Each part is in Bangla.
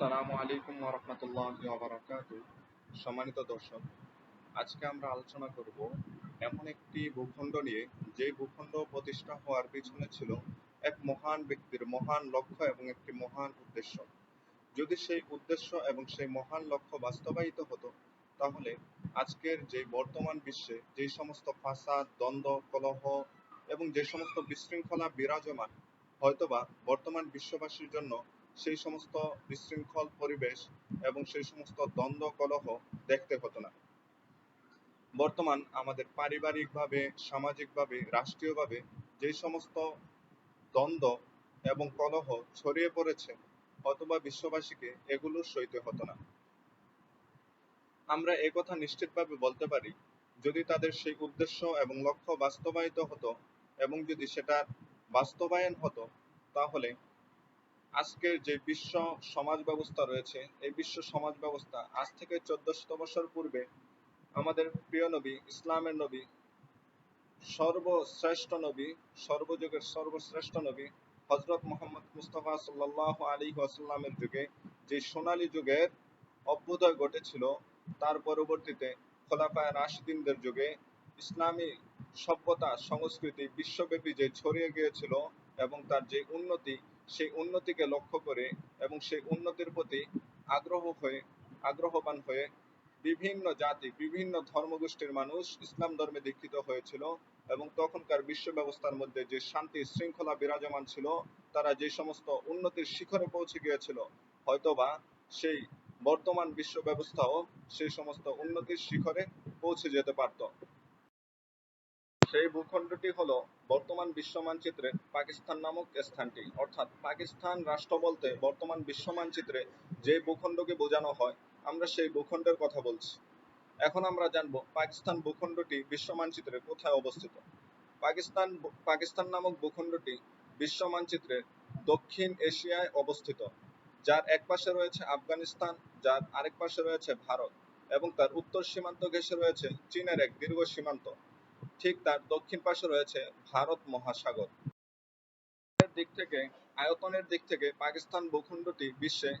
আসসালামু আলাইকুম ওরহমতুল্লাহি ওয়াবারাকাতু সম্মানিত দর্শক, আজকে আমরা আলোচনা করব এমন একটি ভূখণ্ড নিয়ে। যে ভূখণ্ড প্রতিষ্ঠা হওয়ার পিছনে ছিল এক মহান ব্যক্তির মহান লক্ষ্য এবং একটি মহান উদ্দেশ্য। যদি সেই উদ্দেশ্য এবং সেই মহান লক্ষ্য বাস্তবায়িত হতো, তাহলে আজকের যে বর্তমান বিশ্বে যে সমস্ত ফাসাদ, দ্বন্দ্ব, কলহ এবং যে সমস্ত বিশৃঙ্খলা বিরাজমান, হয়তোবা বর্তমান বিশ্ববাসীর জন্য সেই সমস্ত বিশৃঙ্খল পরিবেশ এবং সেই সমস্ত দ্বন্দ্ব কলহ দেখতে হতো না। বর্তমান আমাদের পারিবারিকভাবে, সামাজিকভাবে, রাষ্ট্রীয়ভাবে যে সমস্ত দ্বন্দ্ব এবং কলহ ছড়িয়ে পড়েছে অথবা বিশ্ববাসীকে এগুলো সইতে হতো না। আমরা একথা নিশ্চিতভাবে বলতে পারি, যদি তাদের সেই উদ্দেশ্য এবং লক্ষ্য বাস্তবায়িত হতো এবং যদি সেটার বাস্তবায়ন হতো, তাহলে আজকের যে বিশ্ব সমাজ ব্যবস্থা রয়েছে, এই বিশ্ব সমাজ ব্যবস্থা আজ থেকে চোদ্দশত বছর পূর্বে আমাদের প্রিয় নবী, ইসলামের নবী, সর্বশ্রেষ্ঠ নবী, সর্বযুগের সর্বশ্রেষ্ঠ নবী হজরত মোহাম্মদ মুস্তফা সাল্লাহ আলী ওয়াসাল্লামের যুগে, যে সোনালী যুগের অভ্যুদয় ঘটেছিল, তার পরবর্তীতে খোলাফায় রাশিদিনদের যুগে ইসলামী সভ্যতা, সংস্কৃতি বিশ্বব্যাপী যে ছড়িয়ে গিয়েছিল এবং তার যে উন্নতি সেই উন্নতিকে লক্ষ্য করে এবং সেই উন্নতির প্রতি আগ্রহ হয়ে, আগ্রহবান হয়ে বিভিন্ন জাতি, বিভিন্ন ধর্মগোষ্ঠীর মানুষ ইসলাম ধর্মে দীক্ষিত হয়েছিল এবং তখনকার বিশ্ব ব্যবস্থার মধ্যে যে শান্তি শৃঙ্খলা বিরাজমান ছিল, তারা যে সমস্ত উন্নতির শিখরে পৌঁছে গিয়েছিল, হয়তোবা সেই বর্তমান বিশ্ব ব্যবস্থাও সেই সমস্ত উন্নতির শিখরে পৌঁছে যেতে পারত। সেই ভূখণ্ডটি হলো বর্তমান বিশ্ব মানচিত্রে পাকিস্তান নামক স্থানটি। অর্থাৎ পাকিস্তান রাষ্ট্র বলতে বর্তমান বিশ্ব মানচিত্রে যে ভূখণ্ডকে বোঝানো হয়, আমরা সেই ভূখণ্ডের কথা বলছি। এখন আমরা জানব পাকিস্তান ভূখণ্ডটি বিশ্ব মানচিত্রে কোথায় অবস্থিত। পাকিস্তান পাকিস্তান নামক ভূখণ্ডটি বিশ্ব মানচিত্রের দক্ষিণ এশিয়ায় অবস্থিত। যার এক পাশে রয়েছে আফগানিস্তান, যার আরেক পাশে রয়েছে ভারত এবং তার উত্তর সীমান্ত ঘেঁষে রয়েছে চীনের এক দীর্ঘ সীমান্ত। ঠিক তার দক্ষিণ পাশে রয়েছে ভারত মহাসাগর। দিক থেকে, আয়তনের দিক থেকে পাকিস্তান ভূখণ্ডটি বিশ্বে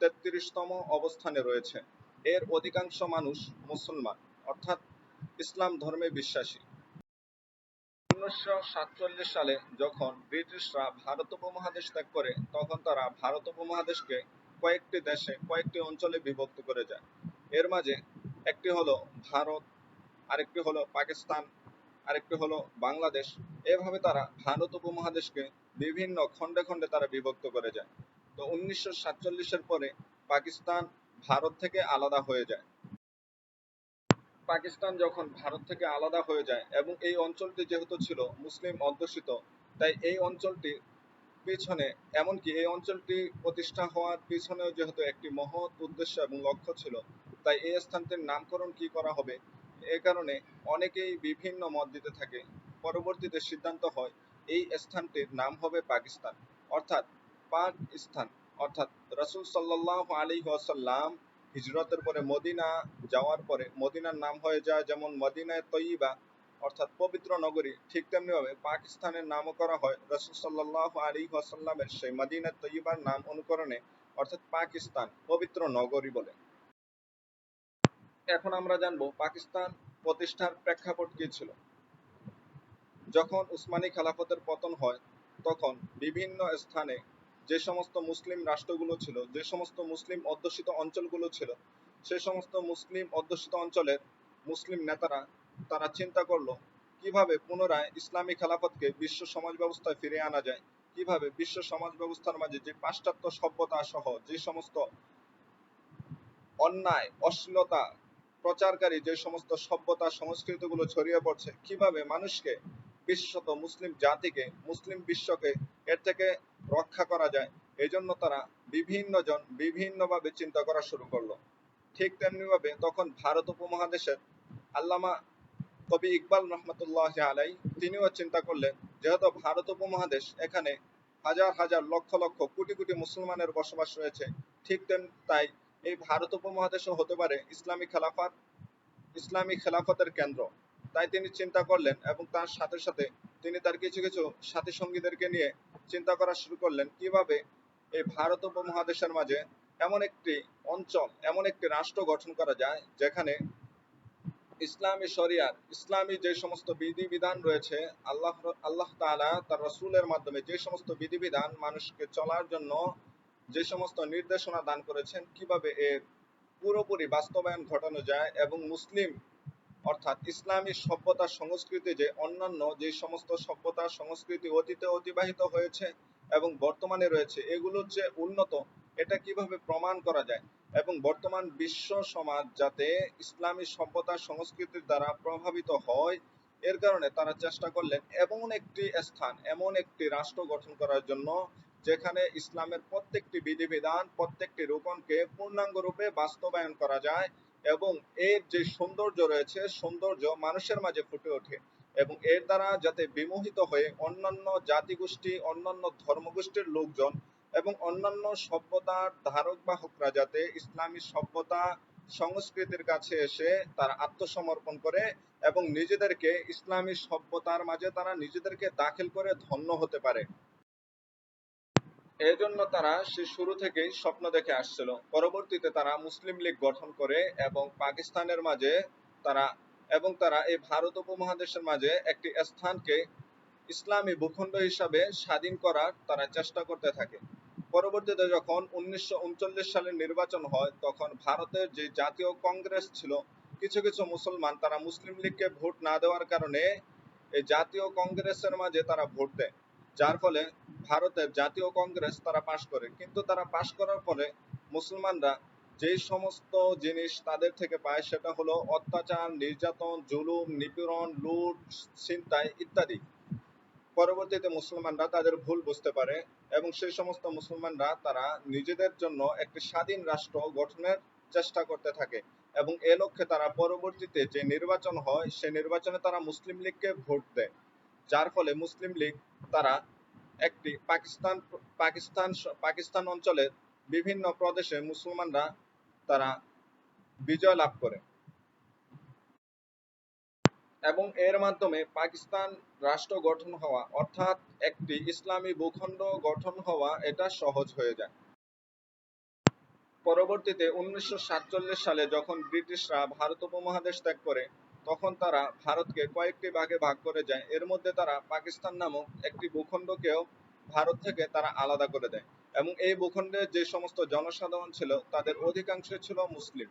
তেত্রিশতম অবস্থানে রয়েছে। এর অধিকাংশ মানুষ মুসলমান, অর্থাৎ ইসলাম ধর্মে বিশ্বাসী। উনিশশো সাতচল্লিশ সালে যখন ব্রিটিশরা ভারত উপমহাদেশ ত্যাগ করে, তখন তারা ভারত উপমহাদেশকে কয়েকটি দেশে, কয়েকটি অঞ্চলে বিভক্ত করে যায়। এর মাঝে একটি হলো ভারত, আরেকটি হলো পাকিস্তান আরেকটি হলো বাংলাদেশ। এভাবে তারা ভারত উপমহাদেশকে বিভিন্ন খণ্ডে খণ্ডে তারা বিভক্ত করে যায়। তো উনিশশো সাতচল্লিশের পরে পাকিস্তান ভারত থেকে আলাদা হয়ে যায়। পাকিস্তান যখন ভারত থেকে আলাদা হয়ে যায় এবং এই অঞ্চলটি যেহেতু ছিল মুসলিম অধ্যুষিত, তাই এই অঞ্চলটি পিছনে, এমনকি এই অঞ্চলটি প্রতিষ্ঠা হওয়ার পিছনেও যেহেতু একটি মহৎ উদ্দেশ্য এবং লক্ষ্য ছিল, তাই এই স্থানটির নামকরণ কি করা হবে এ কারণে অনেকেই বিভিন্ন মত দিতে থাকে। পরবর্তীতে সিদ্ধান্ত হয়, এই স্থানটির নাম হবে পাকিস্তান। অর্থাৎ পাক স্থান। অর্থাৎ রসুল সাল্লাহ আলী ওয়াসাল্লাম হিজরতের পরে মদিনা যাওয়ার পরে মদিনার নাম হয়ে যায় যেমন মদিনায় তৈবা অর্থাৎ পবিত্র নগরী। ঠিক তেমনিভাবে পাকিস্তানের নামও করা হয় রসুল সাল্লাহ আলী ওয়াসাল্লামের সেই মদিনা তৈবার নাম অনুকরণে, অর্থাৎ পাকিস্তান, পবিত্র নগরী বলে। এখন আমরা জানব পাকিস্তান প্রতিষ্ঠার প্রেক্ষাপট কি ছিল। যখন উসমানী খেলাফতের পতন হয়, তখন বিভিন্ন স্থানে যে সমস্ত মুসলিম রাষ্ট্রগুলো ছিল, যে সমস্ত মুসলিম অধ্যুষিত অঞ্চলগুলো ছিল, সে সমস্ত মুসলিম অধ্যুষিত অঞ্চলের মুসলিম নেতারা তারা চিন্তা করল, কীভাবে পুনরায় ইসলামী খেলাফতকে বিশ্ব সমাজ ব্যবস্থায় ফিরে আনা যায়? কীভাবে বিশ্ব সমাজ ব্যবস্থার মাঝে যে পাশ্চাত্য সভ্যতা সহ যে সমস্ত অন্যায়, অশ্লীলতা প্রচারকারী যে সমস্ত সভ্যতা সংস্কৃতিগুলো ছড়িয়ে পড়ছে, কীভাবে মানুষকে বিশেষত মুসলিম জাতিকে, মুসলিম বিশ্বকে এর থেকে রক্ষা করা যায় এই জন্য তারা বিভিন্ন জন বিভিন্নভাবে চিন্তা করা শুরু করল। ঠিক তেমনি ভাবে তখন ভারত উপমহাদেশের আল্লামা কবি ইকবাল রহমতুল্লাহ আলাই, তিনিও চিন্তা করলেন, যেহেতু ভারত উপমহাদেশ এখানে হাজার হাজার লক্ষ লক্ষ কোটি কোটি মুসলমানের বসবাস রয়েছে, ঠিক তেম, তাই এই ভারত উপমহাদেশও হতে পারে ইসলামী খেলাফত, ইসলামী খেলাফতের কেন্দ্র। তাই তিনি চিন্তা করলেন এবং তার সাথে সাথে তিনি তার কিছু কিছু সাথী সঙ্গীদেরকে নিয়ে চিন্তা করা শুরু করলেন কীভাবে এই ভারত উপমহাদেশের মাঝে এমন একটি অঞ্চল, এমন একটি রাষ্ট্র গঠন করা যায় যেখানে ইসলামী শরিয়ার ইসলামী যে সমস্ত বিধিবিধান রয়েছে, আল্লাহ আল্লাহ তাআলা তার রসুলের মাধ্যমে যে সমস্ত বিধিবিধান মানুষকে চলার জন্য যে সমস্ত নির্দেশনা দান করেছেন, কীভাবে এর পুরোপুরি বাস্তবায়ন ঘটানো যায় এবং মুসলিম, অর্থাৎ ইসলামী সভ্যতা সংস্কৃতি যে অন্যান্য যে সমস্ত সভ্যতা সংস্কৃতি অতীতে অতিবাহিত হয়েছে এবং বর্তমানে রয়েছে, এগুলোর যে উন্নত, এটা কীভাবে প্রমাণ করা যায়? এবং বর্তমান বিশ্ব সমাজ যাতে ইসলামী সভ্যতা সংস্কৃতির দ্বারা প্রভাবিত হয়, এর কারণে তারা চেষ্টা করলেন এমন একটি স্থান, এমন একটি রাষ্ট্র গঠন করার জন্য যেখানে ইসলামের প্রত্যেকটি বিধিবিধান, প্রত্যেকটি রূপনকে পূর্ণাঙ্গ রূপে বাস্তবায়ন করা যায় এবং এর যে সৌন্দর্য রয়েছে, সৌন্দর্য মানুষের মাঝে ফুটে ওঠে এবং এর দ্বারা যাতে বিমোহিত হয়ে অন্যান্য জাতিগোষ্ঠী, অন্যান্য ধর্মগোষ্ঠীর লোকজন এবং অন্যান্য সভ্যতার ধারক বাহকরা যাতে ইসলামী সভ্যতা সংস্কৃতির কাছে এসে তারা আত্মসমর্পণ করে এবং নিজেদেরকে ইসলামী সভ্যতার মাঝে তারা নিজেদেরকে দাখিল করে ধন্য হতে পারে। এজন্য তারা সে শুরু থেকেই স্বপ্ন দেখে আসছিল। পরবর্তীতে তারা মুসলিম লীগ গঠন করে এবং পাকিস্তানের মাঝে তারা এবং তারা এই ভারত উপমহাদেশের মাঝে একটি স্থানকে ইসলামী ভূখণ্ড হিসাবে স্বাধীন করার তারা চেষ্টা করতে থাকে। পরবর্তীতে যখন উনিশশো সালের নির্বাচন হয়, তখন ভারতের যে জাতীয় কংগ্রেস ছিল, কিছু কিছু মুসলমান তারা মুসলিম লীগকে ভোট না দেওয়ার কারণে এই জাতীয় কংগ্রেসের মাঝে তারা ভোট দেয়। যার ফলে ভারতের জাতীয় কংগ্রেস তারা পাশ করে। কিন্তু তারা পাশ করার পরে মুসলমানরা যে সমস্ত জিনিস তাদের থেকে পায় সেটা হলো অত্যাচার, নির্যাতন, জুলুম, নিপীড়ন, লুট, ছিনতাই ইত্যাদি। পরবর্তীতে মুসলমানরা তাদের ভুল বুঝতে পারে এবং সেই সমস্ত মুসলমানরা তারা নিজেদের জন্য একটি স্বাধীন রাষ্ট্র গঠনের চেষ্টা করতে থাকে এবং এ লক্ষ্যে তারা পরবর্তীতে যে নির্বাচন হয়, সে নির্বাচনে তারা মুসলিম লীগকে ভোট দেয়। যার ফলে মুসলিম লীগ তারা একটি পাকিস্তান পাকিস্তান পাকিস্তান অঞ্চলের বিভিন্ন প্রদেশে মুসলমানরা তারা বিজয় লাভ করে। এবং এর মাধ্যমে পাকিস্তান রাষ্ট্র গঠন হওয়া, অর্থাৎ একটি ইসলামী ভূখণ্ড গঠন হওয়া, এটা সহজ হয়ে যায়। পরবর্তীতে উনিশশো সাতচল্লিশ সালে যখন ব্রিটিশরা ভারত উপমহাদেশ ত্যাগ করে তখন তারা ভারতকে কয়েকটি ভাগে ভাগ করে যায়। এর মধ্যে তারা পাকিস্তান নামক একটি ভূখণ্ডকেও ভারত থেকে তারা আলাদা করে দেয় এবং এই ভূখণ্ডে যে সমস্ত জনসাধারণ ছিল, তাদের অধিকাংশ ছিল মুসলিম,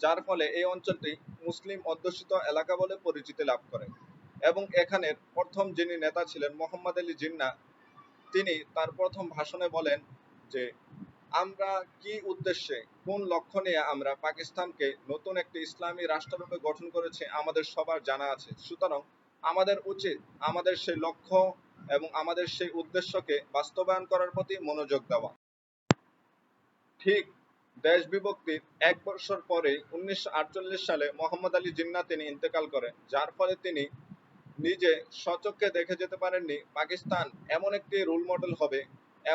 যার ফলে এই অঞ্চলটি মুসলিম অধ্যুষিত এলাকা বলে পরিচিতি লাভ করে। এবং এখানের প্রথম যিনি নেতা ছিলেন মোহাম্মদ আলী জিন্না, তিনি তার প্রথম ভাষণে বলেন যে আমরা কি উদ্দেশ্যে, কোন লক্ষ্য নিয়ে আমরা পাকিস্তানকে নতুন একটি ইসলামী রাষ্ট্ররূপে গঠন করেছে, আমাদের সবার জানা আছে। সুতরাং আমাদের উচিত আমাদের সেই লক্ষ্য এবং আমাদের সেই উদ্দেশ্যকে বাস্তবায়ন করার প্রতি মনোযোগ দেওয়া। ঠিক দেশ বিভক্তির এক বছর পরে উনিশশো আটচল্লিশ সালে মোহাম্মদ আলী জিন্না তিনি ইন্তেকাল করেন, যার ফলে তিনি নিজে সচক্ষে দেখে যেতে পারেননি, পাকিস্তান এমন একটি রোল মডেল হবে,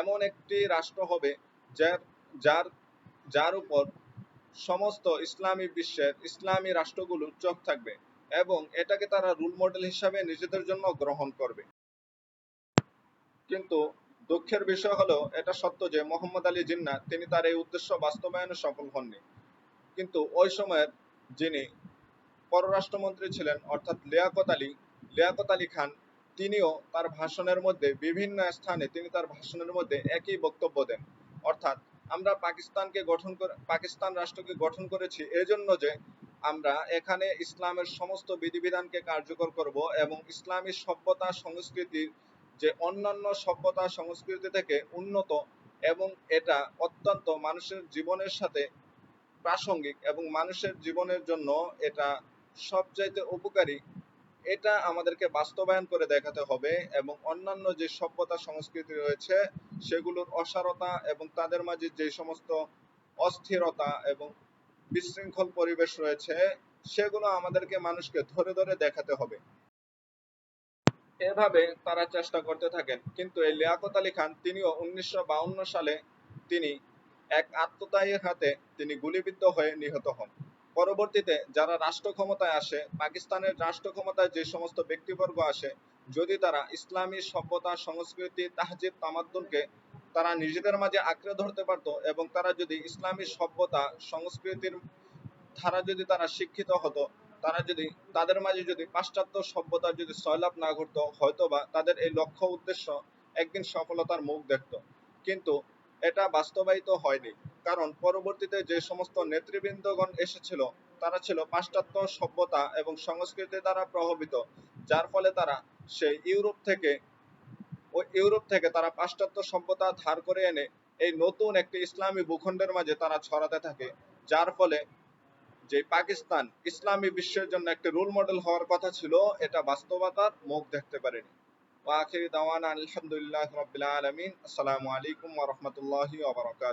এমন একটি রাষ্ট্র হবে যার যার যার উপর সমস্ত ইসলামী বিশ্বের ইসলামী রাষ্ট্রগুলোর চোখ থাকবে এবং এটাকে তারা রোল মডেল হিসাবে নিজেদের জন্য গ্রহণ করবে। কিন্তু দুঃখের বিষয় হলো, এটা সত্য যে মোহাম্মদ আলী জিন্না, তিনি তার এই উদ্দেশ্য বাস্তবায়নে সফল হননি। কিন্তু ওই সময়ের যিনি পররাষ্ট্রমন্ত্রী ছিলেন, অর্থাৎ লিয়াকত আলী লিয়াকত আলী খান, তিনিও তার ভাষণের মধ্যে বিভিন্ন স্থানে, তিনি তার ভাষণের মধ্যে একই বক্তব্য দেন। অর্থাৎ আমরা পাকিস্তানকে গঠন করে, পাকিস্তান রাষ্ট্রকে গঠন করেছি এজন্য যে আমরা এখানে ইসলামের সমস্ত বিধিবিধানকে কার্যকর করব এবং ইসলামী সভ্যতা সংস্কৃতির যে অন্যান্য সভ্যতা সংস্কৃতি থেকে উন্নত এবং এটা অত্যন্ত মানুষের জীবনের সাথে প্রাসঙ্গিক এবং মানুষের জীবনের জন্য এটা সবচাইতে উপকারী এটা আমাদেরকে বাস্তবায়ন করে দেখাতে হবে এবং অন্যান্য যে সভ্যতা সংস্কৃতি রয়েছে, সেগুলোর অসারতা এবং তাদের মাঝে যে সমস্ত অস্থিরতা এবং বিশৃঙ্খল পরিবেশ রয়েছে, সেগুলো আমাদেরকে মানুষকে ধরে ধরে দেখাতে হবে। এভাবে তারা চেষ্টা করতে থাকেন। কিন্তু এই লিয়াকত আলী খান, তিনিও উনিশশো সালে তিনি এক আত্মতায়ীর হাতে তিনি গুলিবিদ্ধ হয়ে নিহত হন। পরবর্তীতে যারা রাষ্ট্র ক্ষমতায় আসে, পাকিস্তানের রাষ্ট্র ক্ষমতায় যে সমস্ত ব্যক্তিবর্গ আসে, যদি তারা ইসলামী সভ্যতা, সংস্কৃতি তাহজিব তামাদ্দুনকে তারা নিজেদের মাঝে আঁকড়ে ধরতে পারতো এবং তারা যদি ইসলামী সভ্যতা, সংস্কৃতির ধারা যদি তারা শিক্ষিত হতো, তারা যদি তাদের মাঝে যদি পাশ্চাত্য সভ্যতার যদি সয়লাভ না ঘটতো, হয়তোবা তাদের এই লক্ষ্য, উদ্দেশ্য একদিন সফলতার মুখ দেখতো। কিন্তু এটা বাস্তবায়িত হয়নি। কারণ পরবর্তীতে যে সমস্ত নেতৃবৃন্দগণ এসেছিল, তারা ছিল পাশ্চাত্য সভ্যতা এবং সংস্কৃতি দ্বারা প্রভাবিত, যার ফলে তারা সেই ইউরোপ থেকে ওই ইউরোপ থেকে তারা পাশ্চাত্য সভ্যতা ধার করে এনে এই নতুন একটি ইসলামী ভূখণ্ডের মাঝে তারা ছড়াতে থাকে, যার ফলে যে পাকিস্তান ইসলামী বিশ্বের জন্য একটি রোল মডেল হওয়ার কথা ছিল, এটা বাস্তবতার মুখ দেখতে পারেনি। ওয়া আখিরি দাওয়ানা আলহামদুলিল্লাহ রাব্বিল আলামিন। আসসালামু আলাইকুম ওয়া রাহমাতুল্লাহি ওয়া বারাকাতুহু।